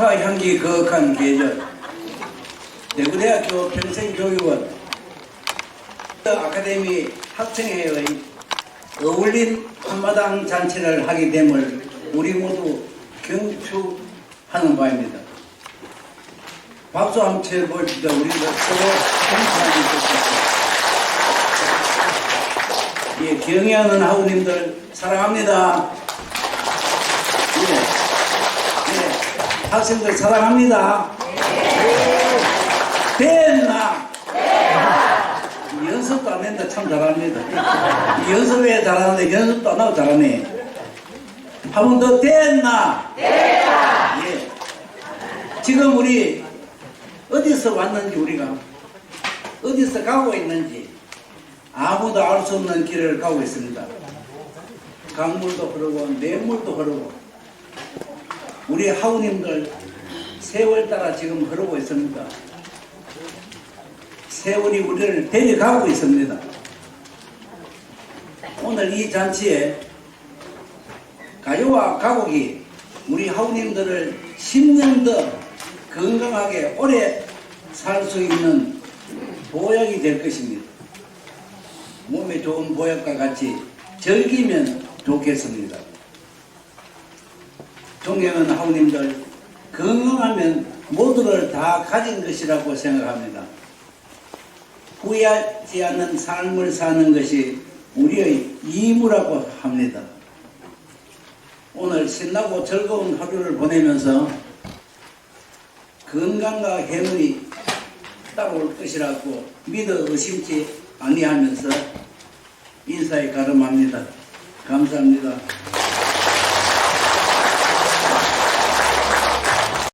화 향기 거룩한 계절 대구대학교 평생교육원 아카데미 학생회의 어울린 한마당 잔치를 하게 됨을 우리 모두 경축하는 바입니다. 박수 한번 쳐봅시다. 우리가 서로 경축하는 것입니다. 예, 경의하는 하우님들 사랑합니다. 예, 예, 학생들 사랑합니다. 됐나? 연습도 안 했는데 참 잘합니다. 연습에 잘하는데 연습도 안 하고 잘하네. 한 번 더 됐나? 됐다. 예. 지금 우리 어디서 왔는지 우리가 어디서 가고 있는지 아무도 알 수 없는 길을 가고 있습니다. 강물도 흐르고 냇물도 흐르고 우리 하우님들 세월 따라 지금 흐르고 있습니다. 세월이 우리를 데려가고 있습니다. 오늘 이 잔치에 가요와 가곡이 우리 하우님들을 10년 더 건강하게 오래 살 수 있는 보약이 될 것입니다. 몸에 좋은 보약과 같이 즐기면 좋겠습니다. 존경하는 하우님들, 건강하면 모두를 다 가진 것이라고 생각합니다. 후회하지 않는 삶을 사는 것이 우리의義務라고 합니다. 오늘 신나고 즐거운 하루를 보내면서 건강과 행운이 따라올 것이라고 믿어 의심치 아니하면서 인사에 가름합니다. 감사합니다.